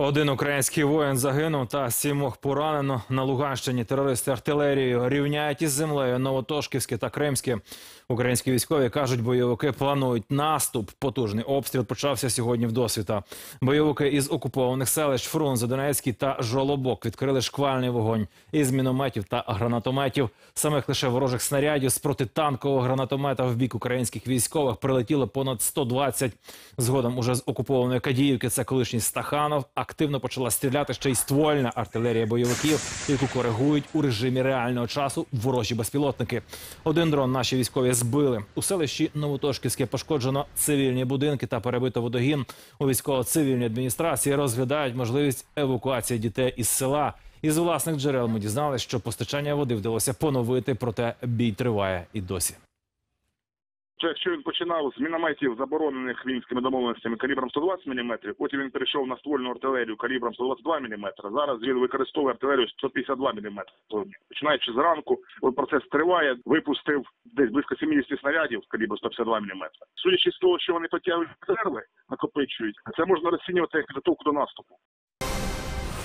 Один український воїн загинув та сімох поранено. На Луганщині терористи артилерією рівняють із землею Новотошківське та Кримське. Українські військові кажуть, бойовики планують наступ. Потужний обстріл почався сьогодні в досвіта. Бойовики із окупованих селищ Фрунзе, Донецький та Жолобок відкрили шквальний вогонь із мінометів та гранатометів. Самих лише ворожих снарядів з протитанкового гранатомета в бік українських військових прилетіло понад 120. Згодом уже з окупованої Кадіївки, це колишній Стаханов, активно почала стріляти ще й ствольна артилерія бойовиків, яку коригують у режимі реального часу ворожі безпілотники. Один дрон наші військові збили. У селищі Новотошківське пошкоджено цивільні будинки та перебито водогін. У військово-цивільній адміністрації розглядають можливість евакуації дітей із села. Із власних джерел ми дізналися, що постачання води вдалося поновити, проте бій триває і досі. Що якщо він починав з мінометів, заборонених мінськими домовленостями калібром 120 мм, потім він перейшов на ствольну артилерію калібром 122 мм, Зараз він використовує артилерію 152 мм. Починаючи зранку, процес триває. Випустив десь близько 70 снарядів калібру 152 мм. Судячи з того, що вони потягують резерви, накопичують, це можна розцінювати як підготовку до наступу.